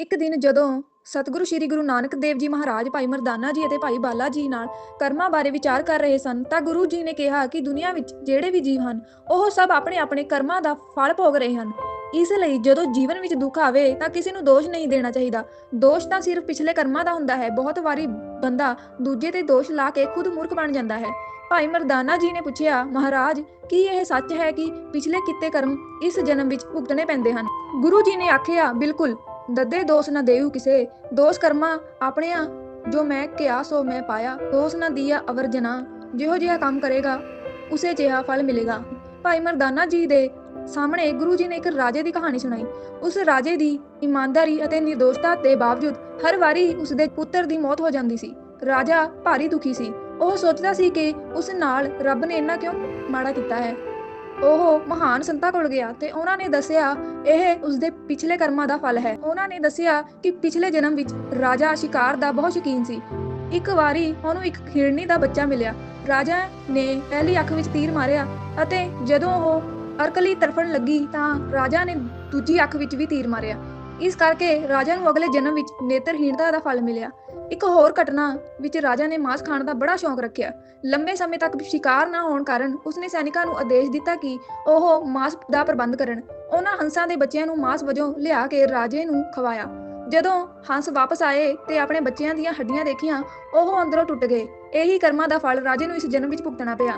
ਇੱਕ ਦਿਨ ਜਦੋਂ ਸਤਿਗੁਰੂ ਸ੍ਰੀ ਗੁਰੂ ਨਾਨਕ ਦੇਵ ਜੀ ਮਹਾਰਾਜ ਭਾਈ ਮਰਦਾਨਾ ਜੀ ਅਤੇ ਭਾਈ ਬਾਲਾ ਜੀ ਨਾਲ ਕਰਮਾਂ ਬਾਰੇ ਵਿਚਾਰ ਕਰ ਰਹੇ ਸਨ, ਤਾਂ ਗੁਰੂ ਜੀ ਨੇ ਕਿਹਾ ਕਿ ਦੁਨੀਆ ਵਿੱਚ ਜਿਹੜੇ ਵੀ ਜੀਵ ਹਨ, ਉਹ ਸਭ ਆਪਣੇ ਆਪਣੇ ਕਰਮਾਂ ਦਾ ਫਲ ਭੋਗ ਰਹੇ ਹਨ। ਇਸ ਲਈ ਜਦੋਂ ਜੀਵਨ ਵਿੱਚ ਦੁੱਖ ਆਵੇ, ਤਾਂ ਕਿਸੇ ਨੂੰ ਦੋਸ਼ ਨਹੀਂ ਦੇਣਾ ਚਾਹੀਦਾ। ਦੋਸ਼ ਤਾਂ ਸਿਰਫ ਪਿਛਲੇ ਕਰਮਾਂ ਦਾ ਹੁੰਦਾ ਹੈ। ਬਹੁਤ ਵਾਰੀ ਬੰਦਾ ਦੂਜੇ ਤੇ ਦੋਸ਼ ਲਾ ਕੇ ਖੁਦ ਮੂਰਖ ਬਣ ਜਾਂਦਾ ਹੈ। ਭਾਈ ਮਰਦਾਨਾ ਜੀ ਨੇ ਪੁੱਛਿਆ, ਮਹਾਰਾਜ, ਕੀ ਇਹ ਸੱਚ ਹੈ ਕਿ ਪਿਛਲੇ ਕੀਤੇ ਕਰਮ ਇਸ ਜਨਮ ਵਿੱਚ ਭੁਗਤਣੇ ਪੈਂਦੇ ਹਨ? ਗੁਰੂ ਜੀ ਨੇ ਆਖਿਆ, ਬਿਲਕੁਲ। ਦੱਦੇ ਦੋਸ ਨਾ ਦੇਉ ਕਿਸੇ। ਦੋਸ ਕਰਮਾ ਆਪਣਿਆ ਜੋ ਮੈਂ ਕਿਆ ਸੋ ਮੈਂ ਪਾਇਆ। ਦੋਸ ਨਾ ਦੀਆ ਅਵਰ ਜਨਾ, ਜਿਹੋ ਜਿਹਾ ਕੰਮ ਕਰੇਗਾ, ਉਸੇ ਜਿਹਾ ਫਲ ਮਿਲੇਗਾ। ਭਾਈ ਮਰਦਾਨਾ ਜੀ ਦੇ ਸਾਹਮਣੇ ਗੁਰੂ ਜੀ ਨੇ ਇੱਕ ਰਾਜੇ ਦੀ ਕਹਾਣੀ ਸੁਣਾਈ। ਉਸ ਰਾਜੇ ਦੀ ਇਮਾਨਦਾਰੀ ਅਤੇ ਨਿਰਦੋਸ਼ਤਾ ਦੇ ਬਾਵਜੂਦ ਹਰ ਵਾਰੀ ਉਸ ਦੇ ਪੁੱਤਰ ਦੀ ਮੌਤ ਹੋ ਜਾਂਦੀ ਸੀ। ਰਾਜਾ ਭਾਰੀ ਦੁਖੀ ਸੀ। ਉਹ ਸੋਚਦਾ ਸੀ ਕਿ ਉਸ ਨਾਲ ਰੱਬ ਨੇ ਇੰਨਾ ਕਿਉਂ ਮਾੜਾ ਕੀਤਾ ਹੈ? ਉਹ ਮਹਾਨ ਸੰਤਾਂ ਕੋਲ ਗਿਆ ਤੇ ਉਹਨਾਂ ਨੇ ਦੱਸਿਆ, ਇਹ ਉਸਦੇ ਪਿਛਲੇ ਕਰਮਾਂ ਦਾ ਫਲ ਹੈ। ਉਹਨਾਂ ਨੇ ਦੱਸਿਆ ਕਿ ਪਿਛਲੇ ਜਨਮ ਵਿੱਚ ਰਾਜਾ ਸ਼ਿਕਾਰ ਦਾ ਬਹੁਤ ਸ਼ੌਕੀਨ ਸੀ। ਇੱਕ ਵਾਰੀ ਉਹਨੂੰ ਇੱਕ ਹਿਰਨੀ ਦਾ ਬੱਚਾ ਮਿਲਿਆ। ਰਾਜਾ ਨੇ ਪਹਿਲੀ ਅੱਖ ਵਿੱਚ ਤੀਰ ਮਾਰਿਆ ਅਤੇ ਜਦੋਂ ਉਹ ਅਰਕਲੀ ਤਰਫਣ ਲੱਗੀ ਤਾਂ ਰਾਜਾ ਨੇ ਦੂਜੀ ਅੱਖ ਵਿੱਚ ਵੀ ਤੀਰ ਮਾਰਿਆ। ਇਸ ਕਰਕੇ ਰਾਜਾ ਨੂੰ ਅਗਲੇ ਜਨਮ ਵਿੱਚ ਨੇਤਰਹੀਣਤਾ ਦਾ ਫਲ ਮਿਲਿਆ। ਇੱਕ ਹੋਰ ਘਟਨਾ ਵਿੱਚ ਰਾਜਾ ਨੇ ਮਾਸ ਖਾਣ ਦਾ ਬੜਾ ਸ਼ੌਂਕ ਰੱਖਿਆ। ਲੰਬੇ ਸਮੇਂ ਤੱਕ ਸ਼ਿਕਾਰ ਨਾ ਹੋਣ ਕਾਰਨ ਉਸਨੇ ਸੈਨਿਕਾਂ ਨੂੰ ਆਦੇਸ਼ ਦਿੱਤਾ ਕਿ ਉਹ ਮਾਸ ਦਾ ਪ੍ਰਬੰਧ ਕਰਨ। ਉਹਨਾਂ ਹੰਸਾਂ ਦੇ ਬੱਚਿਆਂ ਨੂੰ ਮਾਸ ਵਜੋਂ ਲਿਆ ਕੇ ਰਾਜੇ ਨੂੰ ਖਵਾਇਆ। ਜਦੋਂ ਹੰਸ ਵਾਪਸ ਆਏ ਤੇ ਆਪਣੇ ਬੱਚਿਆਂ ਦੀਆਂ ਹੱਡੀਆਂ ਦੇਖੀਆਂ, ਉਹ ਅੰਦਰੋਂ ਟੁੱਟ ਗਏ। ਇਹੀ ਕਰਮਾਂ ਦਾ ਫਲ ਰਾਜੇ ਨੂੰ ਇਸ ਜਨਮ ਵਿੱਚ ਭੁਗਤਣਾ ਪਿਆ।